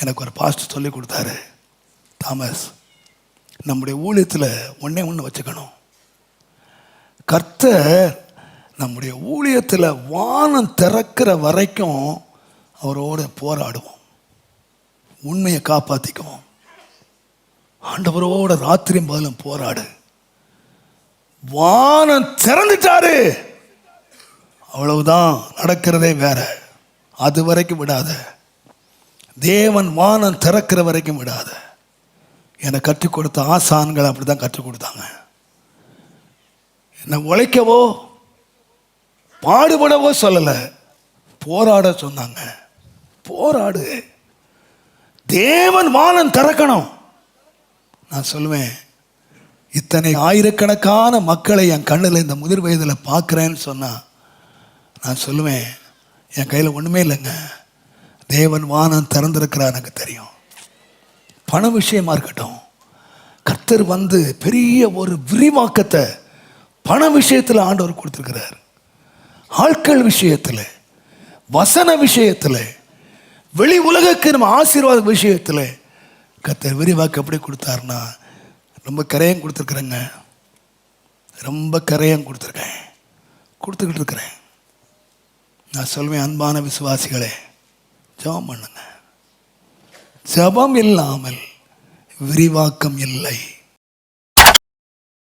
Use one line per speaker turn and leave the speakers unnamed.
எனக்கு ஒரு பாஸ்ட் சொல்லி கொடுத்தாரு. தாமஸ் நம்முடைய ஊழியத்தில் ஒன்றே ஒன்று வச்சுக்கணும். கர்த்தர் நம்முடைய ஊழியத்தில் வானம் திறக்கிற வரைக்கும் அவரோட போராடுவோம். உண்மையை காப்பாற்றிக்குவோம் ஆண்டவரோட ராத்திரியும் பதிலும் போராடு. வானம் திறந்துட்டாரு. அவ்வளவுதான் நடக்கிறதே வேற. அது வரைக்கும் விடாத. தேவன் வானம் திறக்கிற வரைக்கும் விடாத. எனக்கு கற்றுக் கொடுத்த ஆசான்கள் அப்படி தான் கற்றுக் கொடுத்தாங்க. என்னை உழைக்கவோ பாடுபடவோ சொல்லலை. போராட சொன்னாங்க. போராடு. தேவன் வானம் திறக்கணும். நான் சொல்லுவேன் இத்தனை ஆயிரக்கணக்கான மக்களை என் கண்ணில் இந்த முதிர் வயதில் பார்க்குறேன்னு சொன்னால் நான் சொல்லுவேன் என் கையில் ஒன்றுமே இல்லைங்க. தேவன் வானம் திறந்திருக்கிறார் எனக்கு தெரியும். பண விஷயமா இருக்கட்டும். கர்த்தர் வந்து பெரிய ஒரு விரிவாக்கத்தை பண விஷயத்தில் ஆண்டவர் கொடுத்துருக்கிறார். ஆட்கள் விஷயத்தில் வசன விஷயத்தில் வெளி உலகக்கு நம்ம ஆசீர்வாத விஷயத்தில் கர்த்தர் விரிவாக்க எப்படி கொடுத்தாருன்னா ரொம்ப கரையம் கொடுத்துருக்குறேங்க. ரொம்ப கரையம் கொடுத்துருக்கேன். கொடுத்துக்கிட்டு இருக்கிறேன். நான் சொல்வேன் அன்பான விசுவாசிகளே ஜெபம் பண்ணுங்க. ஜபம் இல்லாமல் விரிவாக்கம் இல்லை.